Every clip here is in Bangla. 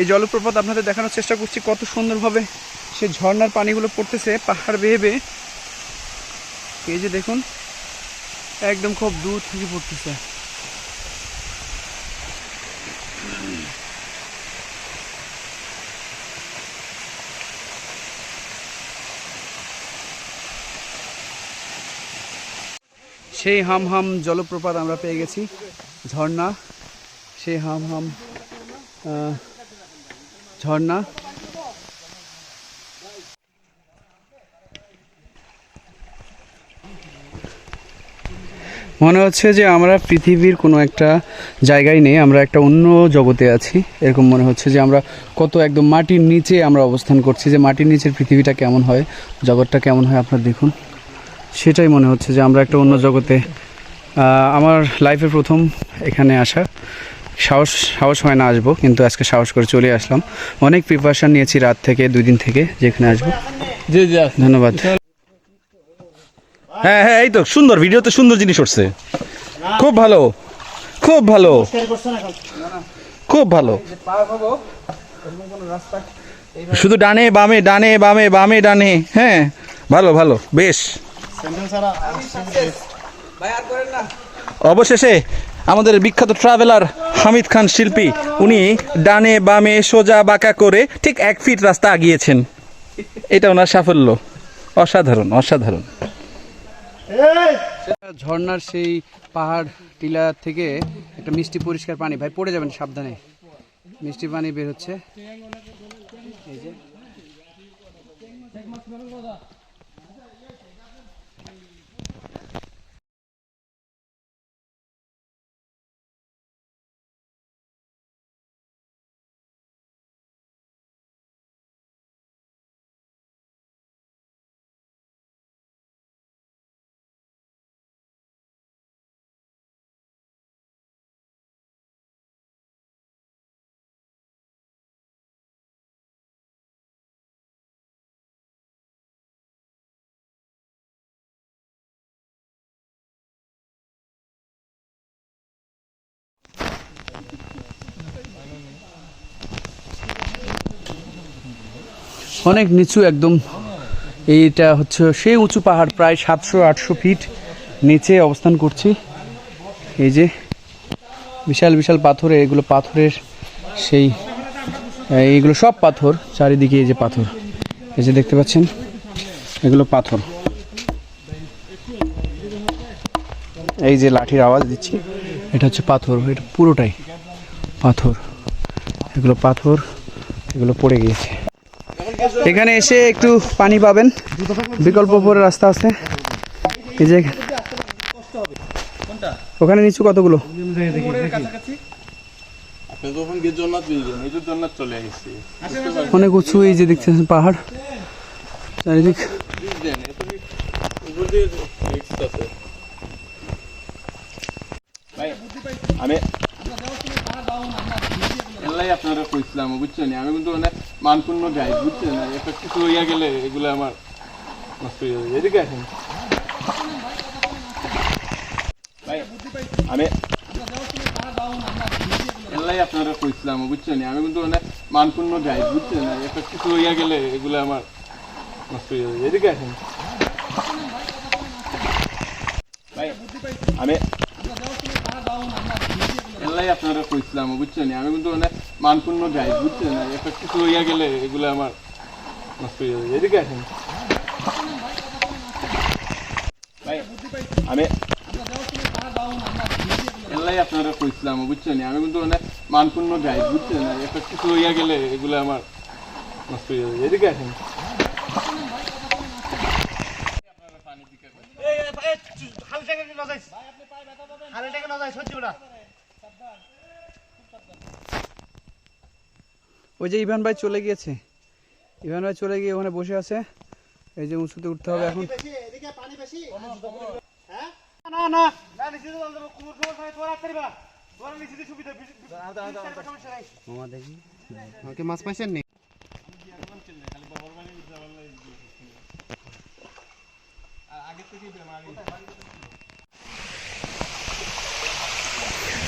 এই জলপ্রপাত আপনাদের দেখানোর চেষ্টা করছি কত সুন্দরভাবে সে ঝর্নার পানিগুলো পড়তেছে, পাহাড় বেয়ে বেয়ে। এই যে দেখুন, একদম খুব দূর থেকে পড়তেছে। সেই হাম হাম জলপ্রপাত আমরা পেয়ে গেছি, ঝর্ণা। সেই হাম হাম ঝর্ণা। মনে হচ্ছে যে আমরা পৃথিবীর কোনো একটা জায়গায় নেই, আমরা একটা অন্য জগতে আছি। এরকম মনে হচ্ছে যে আমরা কত একদম মাটির নিচে আমরা অবস্থান করছি, যে মাটির নিচের পৃথিবীটা কেমন হয়, জগৎটা কেমন হয় আপনারা দেখুন। সেটাই মনে হচ্ছে যে আমরা একটা অন্য জগতে আমার লাইফে প্রথম এখানে আসা। সাহস সাহস হয় না আসব কিন্তু আজকে সাহস করে চলে আসলাম। অনেক প্রিপারেশান নিয়েছি রাত থেকে দুই দিন থেকে যেখানে আসব। জি জি ধন্যবাদ। হ্যাঁ হ্যাঁ এই তো সুন্দর ভিডিওতে সুন্দর জিনিস উঠছে। খুব ভালো খুব ভালো। খুব ভালো। শুধু ডানে বামে ডানে বামে বামে ডানে হ্যাঁ ভালো ভালো বেশ। অবশেষে আমাদের বিখ্যাত ট্রাভেলার হামিদ খান শিল্পী, উনি ডানে বামে সোজা বাঁকা করে ঠিক এক ফিট রাস্তা আগিয়েছেন। এটা ওনার সাফল্য। অসাধারণ অসাধারণ। ঝর্নার সেই পাহাড় টিলা থেকে একটা মিষ্টি পরিষ্কার পানি, ভাই পড়ে যাবেন সাবধানে। মিষ্টি পানি বের হচ্ছে। এই যে। অনেক নিচু একদম। এইটা হচ্ছে সেই উঁচু পাহাড়, প্রায় সাতশো, আটশো ফিট নিচে অবস্থান করছি। এই যে বিশাল বিশাল পাথরে, এগুলো পাথরের সেই এইগুলো সব পাথর, চারিদিকে এই যে পাথর। এই যে দেখতে পাচ্ছেন, এগুলো পাথর। এই যে লাঠির আওয়াজ দিচ্ছি, এটা হচ্ছে পাথর, এটা পুরোটাই পাথর। এগুলো পাথর, এগুলো পড়ে গিয়েছে। এখানে এসে একটু পানি পাবেন। বিকল্প পরে রাস্তা আছে। এই যে ওখানে নিচু কতগুলো? অনেক উঁচু এই যে দেখতেছেন পাহাড়। চারিদিক। উপর আমি আপনারা কইছিলাম বুঝছেন আমি কিন্তু মানে মানপূর্ণ গাই বুঝছেন? না একটা কিছু হইয়া গেলে এগুলো আমার নষ্ট হয়ে যাবে এদিকে আসেন। ভাই, আমি এলাই আপনারা কইছিলাম, বুঝছেন? আমি কিন্তু মানে মানপূর্ণ গাই বুঝছেন? না একটা কিছু হইয়া গেলে এগুলো আমার নষ্ট হয়ে যাবে এদিকে আসেন। ভাই, আমি এলাই আপনারা কইছিলাম, বুঝছেন? আমি কিন্তু মানে মানপূর্ণ গাই বুঝছেন? না একটা কিছু হইয়া গেলে এগুলো আমার নষ্ট হয়ে যাবে এদিকে আসেন। আমি এলাই আপনারা কইছিলাম, বুঝছেন? আমি কিন্তু মানে মানপূর্ণ গাই বুঝছেন? না একটা কিছু হইয়া গেলে এগুলো আমার নষ্ট হয়ে যাবে এদিকে আসেন। ওই যে ইভান ভাই চলে গিয়েছে। ইভান ভাই চলে গিয়ে ওখানে বসে আছে। এই যে উঁচুতে উঠতে হবে এখন। মাছ পাইছেন নি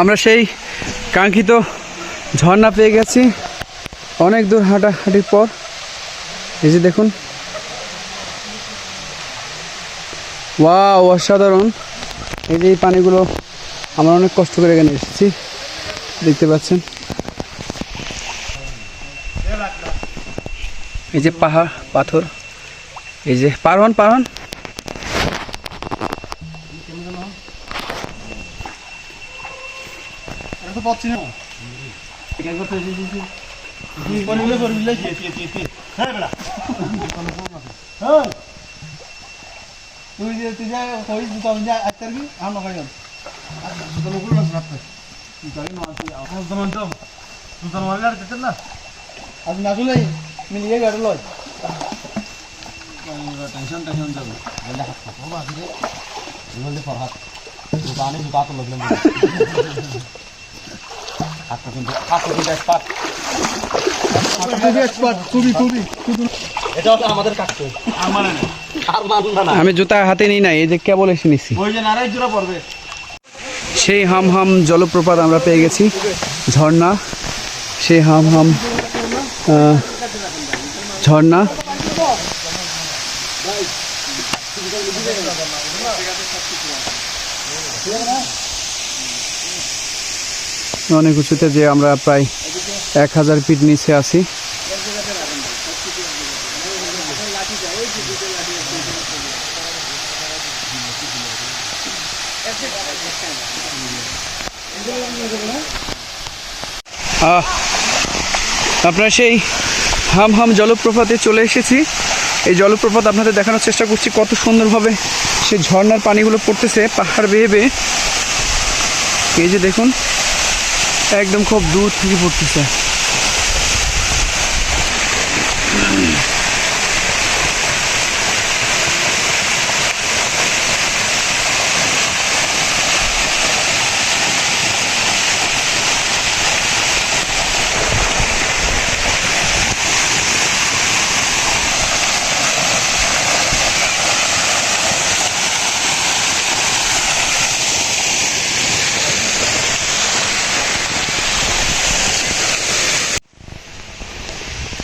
আমরা সেই কাঙ্ক্ষিত ঝর্ণা পেয়ে গেছি। অনেক দূর হাঁটাহাঁটির পর এই যে দেখুন। ওয়াও অসাধারণ। এই যে এই পানিগুলো আমরা অনেক কষ্ট করে এখানে এসেছি দেখতে পাচ্ছেন। এই যে পাহাড় পাথর এই যে পারহন পারহন তুই যে তুই যা কই তুই তো যা আত্তার কি আম না খাইল তো লোক না রাখতে তুই তাই না তুই আম তো মান তো তুই তো মারলে আর দিতে না আজ না চলে মিলিয়ে গাড়ি লয় টেনশন টেনশন যাবে বলে হাত পাবো বাকি রে বলে ফরহাত দোকানে জুতা তো লাগলাম হাত কিন্তু হাত কিন্তু এক্সপার্ট আমি জুতা হাতে নিই নাই, এই যে কেবল এসে নিছি। সেই হাম হাম জলপ্রপাত আমরা পেয়ে গেছি, ঝর্ণা। সেই হাম হাম ঝর্ণা। অনেক উঁচুতে যে আমরা প্রায় এক হাজার ফিট নিচে আছি। আপনারা সেই হাম হাম জলপ্রপাতে চলে এসেছি। এই জলপ্রপাত আপনাদের দেখানোর চেষ্টা করছি কত সুন্দরভাবে সেই ঝর্নার পানিগুলো পড়তেছে পাহাড় বেয়ে বেয়ে। এই যে দেখুন একদম খুব দূর থেকে পড়তেছে।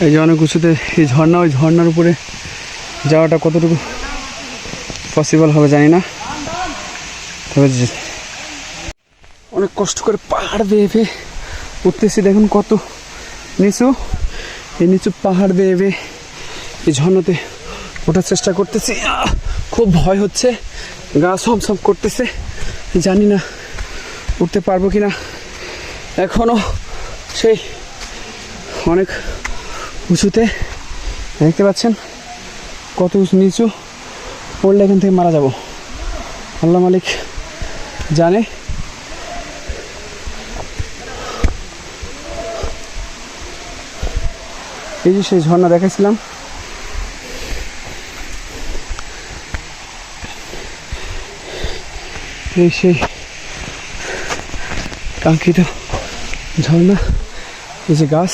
এই যে অনেক উঁচুতে এই ঝর্ণা, ওই ঝর্ণার উপরে যাওয়াটা কতটুকু পসিবল হবে জানি না। তবে অনেক কষ্ট করে পাহাড় বেয়ে বেয়ে উঠতেছি, দেখুন কত নিচু। এই নিচু পাহাড় বেয়ে বেয়ে এই ঝর্ণাতে ওঠার চেষ্টা করতেছি। খুব ভয় হচ্ছে, গা সম সম করতেছে। জানি না উঠতে পারব কি না এখনও সেই অনেক উঁচুতে দেখতে পাচ্ছেন কত উঁচু নিচু, পড়লে এখান থেকে মারা যাব। আল্লাহ মালিক জানে। এই যে সেই ঝর্ণা দেখাইছিলাম। এই সেই কাঙ্ক্ষিত ঝর্ণা, এই যে গাছ।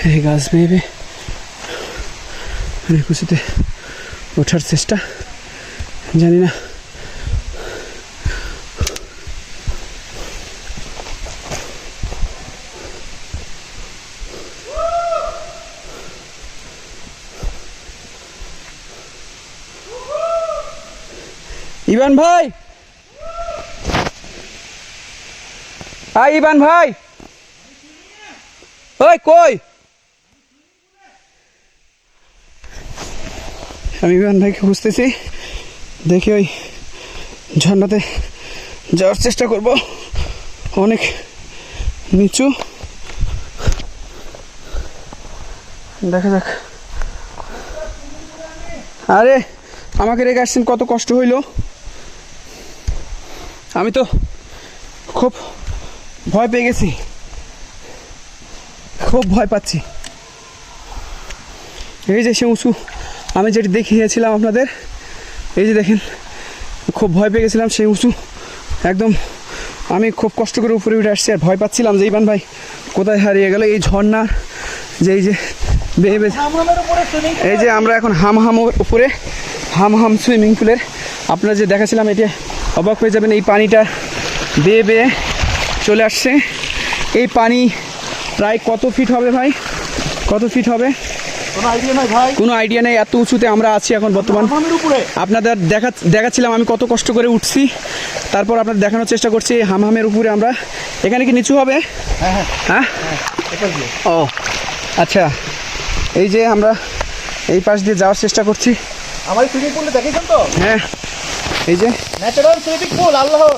এই গাছ বেয়ে অনেক উঁচুতে ওঠার চেষ্টা জানি না ইবান ভাই আই ইবান ভাই ওই কই আমি ইবান ভাইকে খুঁজতেছি। দেখি ওই ঝর্ণাতে যাওয়ার চেষ্টা করব। অনেক নিচু। দেখা যাক। আরে, আমাকে রেখে আসছেন, কত কষ্ট হইল। আমি তো খুব ভয় পেয়ে গেছি। খুব ভয় পাচ্ছি। এই যে সে উঁচু আমি যেটি দেখিয়েছিলাম আপনাদের, এই যে দেখেন, খুব ভয় পেয়ে গেছিলাম সেই উঁচু, একদম আমি খুব কষ্ট করে উপরে উঠে আসছি আর ভয় পাচ্ছিলাম যে ইবান ভাই, কোথায় হারিয়ে গেল এই ঝর্ণা যে, এই যে, বেয়ে এই যে আমরা এখন হাম হাম উপরে হাম হাম সুইমিং পুলের, আপনারা যে দেখাছিলাম, এটা অবাক হয়ে যাবেন, এই পানিটা বেয়ে বেয়ে চলে আসছে। এই পানি প্রায় কত ফিট হবে ভাই? কত ফিট হবে? কোনো আইডিয়া নাই কোনো আইডিয়া নেই এত উঁচুতে আমরা আছি এখন বর্তমান। আপনাদের দেখা দেখাচ্ছিলাম আমি কত কষ্ট করে উঠছি। তারপর আপনাদের দেখানোর চেষ্টা করছি হামহামের উপরে আমরা। এখানে কি নিচু হবে? হ্যাঁ হ্যাঁ। হ্যাঁ? দিয়ে। ও আচ্ছা। এই যে আমরা এই পাশ দিয়ে যাওয়ার চেষ্টা করছি। আমার সুইমিং পুলে দেখেছেন তো? হ্যাঁ। এই যে। ন্যাচারাল সুইমিং পুল আল্লাহর।